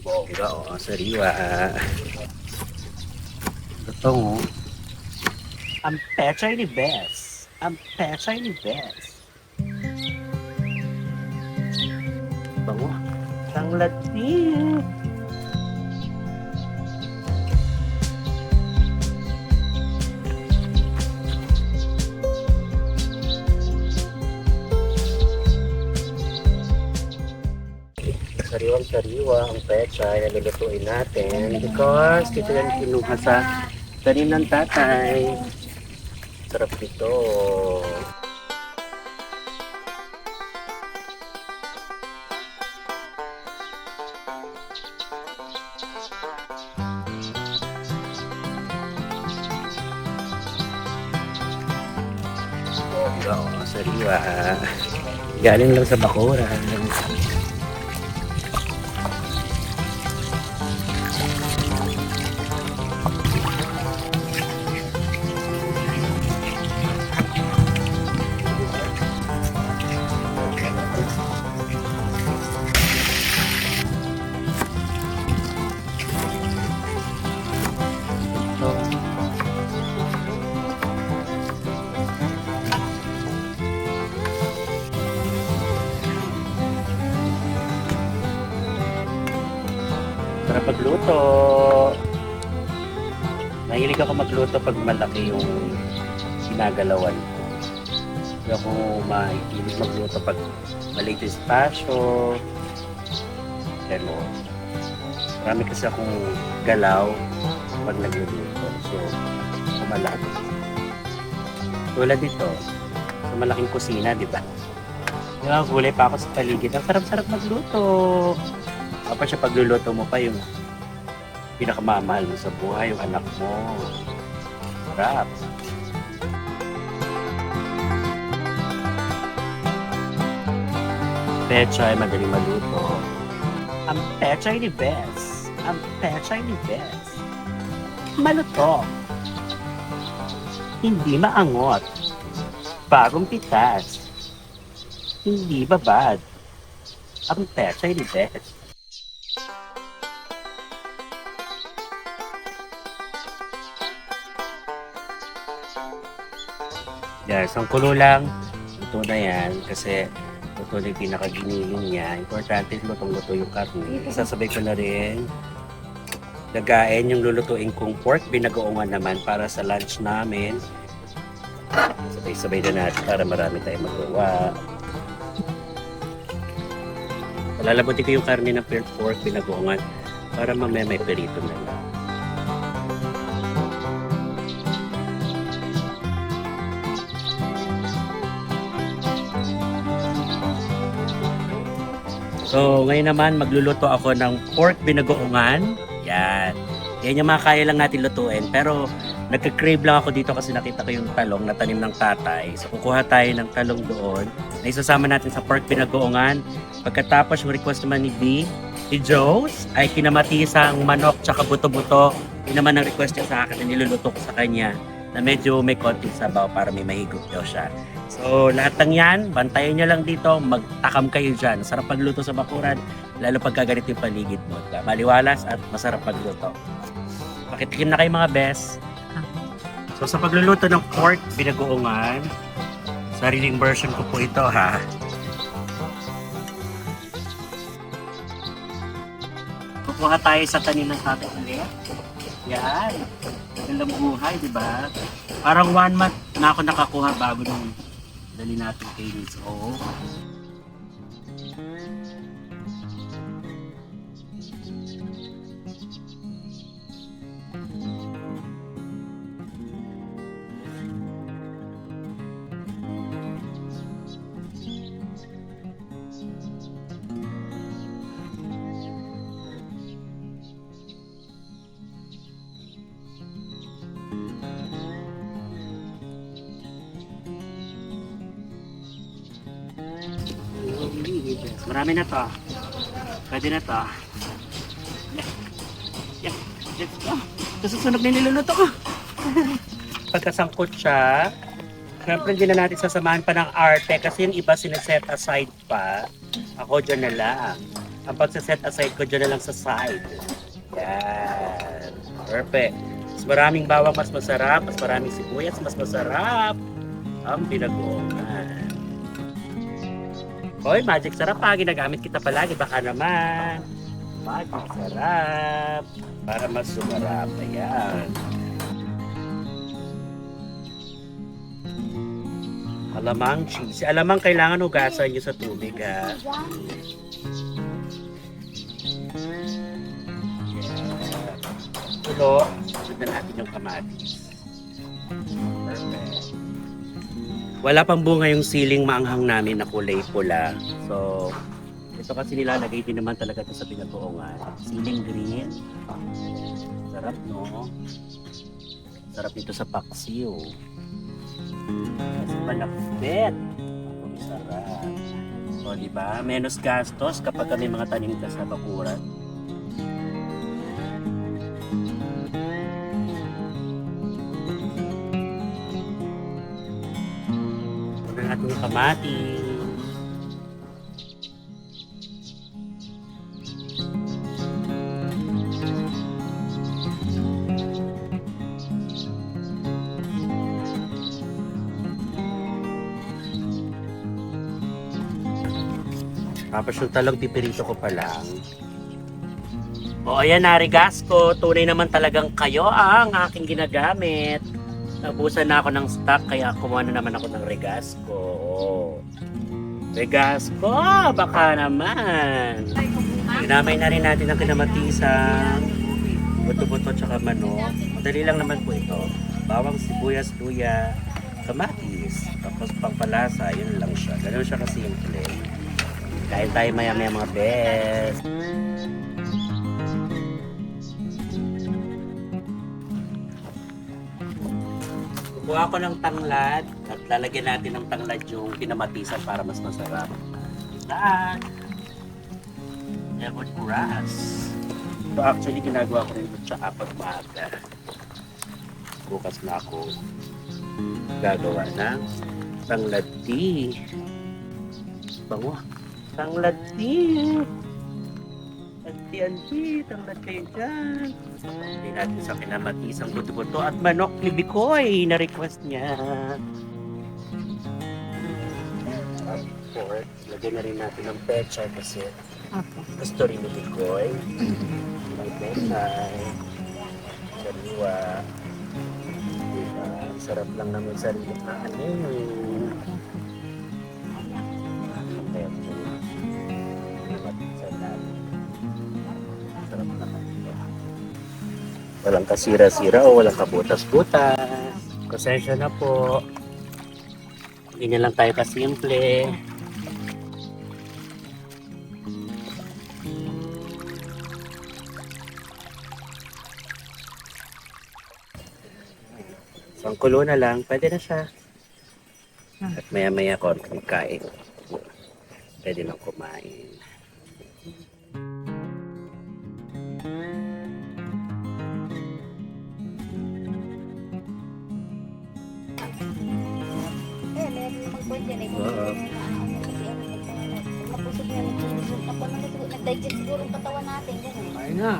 Bongga o, oh, sariwa. Ito mo. Ang pechay ni Bes. Ang pechay ni Bes. Bango. Ang latin. Sariwang sariwa ang pecha ay nalulutuin natin because dito yan kinuha sa tanim ng tatay. Sarap nito. Oh, oh, sariwa. Galing lang sa bakuran. Sarap magluto. Mahilig ako magluto pag malaki yung ginagalawan ko. Hindi ako mahilig magluto pag maliit yung spasyo. Gano'n. Marami kasi akong galaw pag nagluluto. So, malaki. Tulad dito, sa malaking kusina, di ba? Ba, gulay pa ako sa paligid. Ang sarap-sarap magluto. Tapos siya pagluluto mo pa yung pinakamamahal mo sa buhay, yung anak mo. Sarap. Pechay, madaling maluto. Ang pechay ni Bes. Ang pechay ni Bes. Maluto. Hindi maangot. Bagong pitas. Hindi babad. Ang pechay ni Bes. Yan, isang kulo lang. Luto na yan kasi luto na yung pinakaginiling niya. Importante lutong-luto yung karne. Sasabay ko na rin lagain yung lulutuin kong pork binagoongan naman para sa lunch namin. Sabay-sabay na natin para marami tayong magawa. Lalabutin ko yung karne ng pork binagoongan para mamaya may perito na lang. So, ngayon naman magluluto ako ng pork binagoongan. Yan. Yan yung mga kaya lang natin lutuin. Pero nagka-crave lang ako dito kasi nakita ko yung talong na tanim ng tatay. So, kukuha tayo ng talong doon na isasama natin sa pork binagoongan. Pagkatapos, yung request naman ni B, si Joes, ay kinamatisang manok tsaka buto-buto. Yun naman ang request niya sa akin na niluluto ko sa kanya na medyo may konting sabaw para may mahigop daw siya. So, lahat ng yan, bantayan nyo lang dito, magtakam kayo dyan. Sarap pagluto sa bakuran, lalo pagka ganito yung paligid mo. Diba? Maliwalas at masarap pagluto. Pakitikim na kayo mga best. So, sa pagluluto ng pork binagoongan, sariling version ko po ito ha. Kukuha tayo sa tanim ng tatay ulit. Yan. Magandang buhay, di ba? Parang one month na ako nakakuha bago nung dali natin kay Liz. Oo. Marami na to. Pwede na to. Yeah. Yeah. Let's go. Susunod na niluluto ko. Pagkasangkot siya, syempre hindi na natin sasamahan pa ng arte kasi yung iba sineset aside pa. Ako dyan na lang. Ang pagsaset aside ko dyan na lang sa side. Yan. Perfect. Mas maraming bawang, mas masarap. Mas maraming sibuyas, mas masarap. Ang binagoongan. Hoy, magic sarap pa. Ginagamit kita palagi. Baka naman. Magic sarap. Para mas sumarap. Ayan. Alamang cheese. Alamang kailangan hugasan nyo sa tubig ha. Sunod na natin yung kamatis. Perfect. Wala pang bunga yung siling maanghang namin na kulay pula. So, ito kasi nilalagay din naman talaga ito sa pinag-uungan. Siling green. Sarap, no? Sarap ito sa paksiw. Kasi malapit. Ang sarap. O, di ba? Menos gastos kapag kami mga tanim ka sa bakuran. Ating kamatis. Tapos yung talong pipirito ko pa lang. O ayan na, regas ko. Tunay naman talagang kayo ang aking ginagamit. Nabusan na ako ng stock kaya kumuha na naman ako ng regas ko. Regas ko, baka naman. Ginamay na rin natin ang kinamatisan, buto-buto tsaka manok. Madali lang naman po ito. Bawang sibuyas, luya, kamatis. Tapos pangpalasa, yun lang siya. Ganun siya kasimple. Kain tayo maya-maya mga best. Kukuha ko ng tanglad at lalagyan natin ng tanglad yung kinamatisan para mas masarap. Tanglad. Lemongrass. Ito actually ginagawa ko rin sa apat maaga. Bukas na ako gagawa ng tanglad tea. Bango. Tanglad tea. Anti-anti, tanglad kayo dyan. Hindi natin sa kinamatisang buto-buto at manok ni Bikoy na request niya. Pork, lagyan na rin natin ng pechay kasi gusto rin ni Bikoy. May pechay, sariwa. Diba? Sarap lang naman sariwa. Ano Walang kasira-sira o walang kabutas-butas. Pasensya na po. Hindi na lang tayo kasimple. Isang kulo na lang, pwede na siya. At maya-maya konting kain. Pwede na kumain. Namang point yan eh. Oo. Kasi ano, mapusog na yung kinisog. Tapos nag- nag-digest siguro ang katawan natin. Ganun. Ayun na.